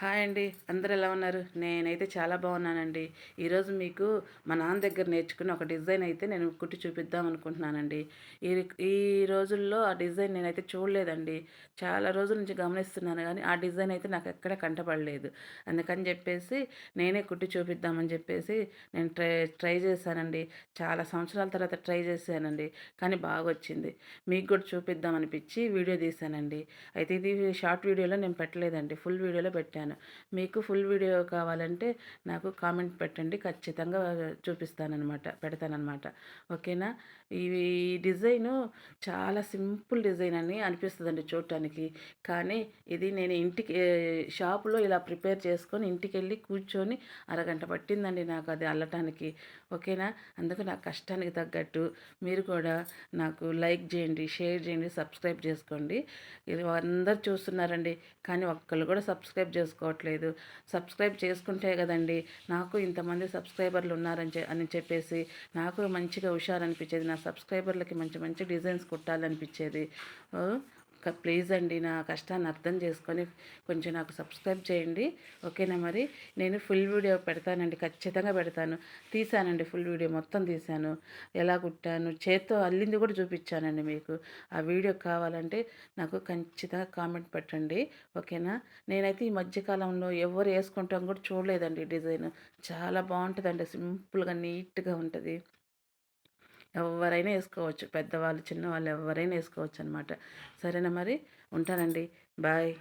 Hi అండి. అందరు ఎలా ఉన్నారు? నేనైతే చాలా బాగున్నానండి. ఈరోజు మీకు మా నాన్న దగ్గర నేర్చుకున్న ఒక డిజైన్ అయితే నేను కుట్టి చూపిద్దాం అనుకుంటున్నానండి. ఈ ఈ రోజుల్లో ఆ డిజైన్ నేనైతే చూడలేదండి. చాలా రోజుల నుంచి గమనిస్తున్నాను కానీ ఆ డిజైన్ అయితే నాకు ఎక్కడ కంటపడలేదు. అందుకని చెప్పేసి నేనే కుట్టి చూపిద్దామని చెప్పేసి నేను ట్రై ట్రై చేశానండి. చాలా సంవత్సరాల తర్వాత ట్రై చేశానండి. కానీ బాగా వచ్చింది మీకు కూడా చూపిద్దామనిపించి వీడియో తీశానండి. అయితే ఇది షార్ట్ వీడియోలో నేను పెట్టలేదండి. ఫుల్ వీడియోలో పెట్టాను. చేశాను మీకు ఫుల్ వీడియో కావాలంటే నాకు కామెంట్ పెట్టండి. ఖచ్చితంగా చూపిస్తానమాట పెడతానమాట ఓకేనా? ఇవి డిజైను చాలా సింపుల్ డిజైన్ అని అనిపిస్తుందండి చూడటానికి. కానీ ఇది నేను ఇంటికి షాపులో ఇలా ప్రిపేర్ చేసుకొని ఇంటికి వెళ్ళి కూర్చొని అరగంట పట్టిందండి నాకు అది అల్లటానికి. ఓకేనా? అందుకు నా కష్టానికి తగ్గట్టు మీరు కూడా నాకు లైక్ చేయండి షేర్ చేయండి సబ్స్క్రైబ్ చేసుకోండి. ఇది అందరు చూస్తున్నారండి. కానీ ఒక్కళ్ళు కూడా సబ్స్క్రైబ్ చేసుకోండి చేసుకోవట్లేదు. సబ్స్క్రైబ్ చేసుకుంటే కదండి నాకు ఇంతమంది సబ్స్క్రైబర్లు ఉన్నారని అని చెప్పేసి నాకు మంచిగా హుషారనిపించేది. నా సబ్స్క్రైబర్లకి మంచి మంచి డిజైన్స్ కుట్టాలనిపించేది. ప్లీజ్ అండి నా కష్టాన్ని అర్థం చేసుకొని కొంచెం నాకు సబ్స్క్రైబ్ చేయండి. ఓకేనా మరి? నేను ఫుల్ వీడియో పెడతానండి ఖచ్చితంగా పెడతాను. తీసానండి ఫుల్ వీడియో మొత్తం తీశాను. ఎలా కుట్టాను చేత్తో అల్లింది కూడా చూపించానండి మీకు. ఆ వీడియో కావాలంటే నాకు ఖచ్చితంగా కామెంట్ పెట్టండి. ఓకేనా? నేనైతే ఈ మధ్యకాలంలో ఎవరు వేసుకుంటాం కూడా చూడలేదండి డిజైన్. చాలా బాగుంటుందండి సింపుల్గా నీట్గా ఉంటుంది. ఎవరైనా వేసుకోవచ్చు. పెద్దవాళ్ళు చిన్నవాళ్ళు ఎవరైనా వేసుకోవచ్చు అనమాట సరేనా మరి? ఉంటానండి. బాయ్.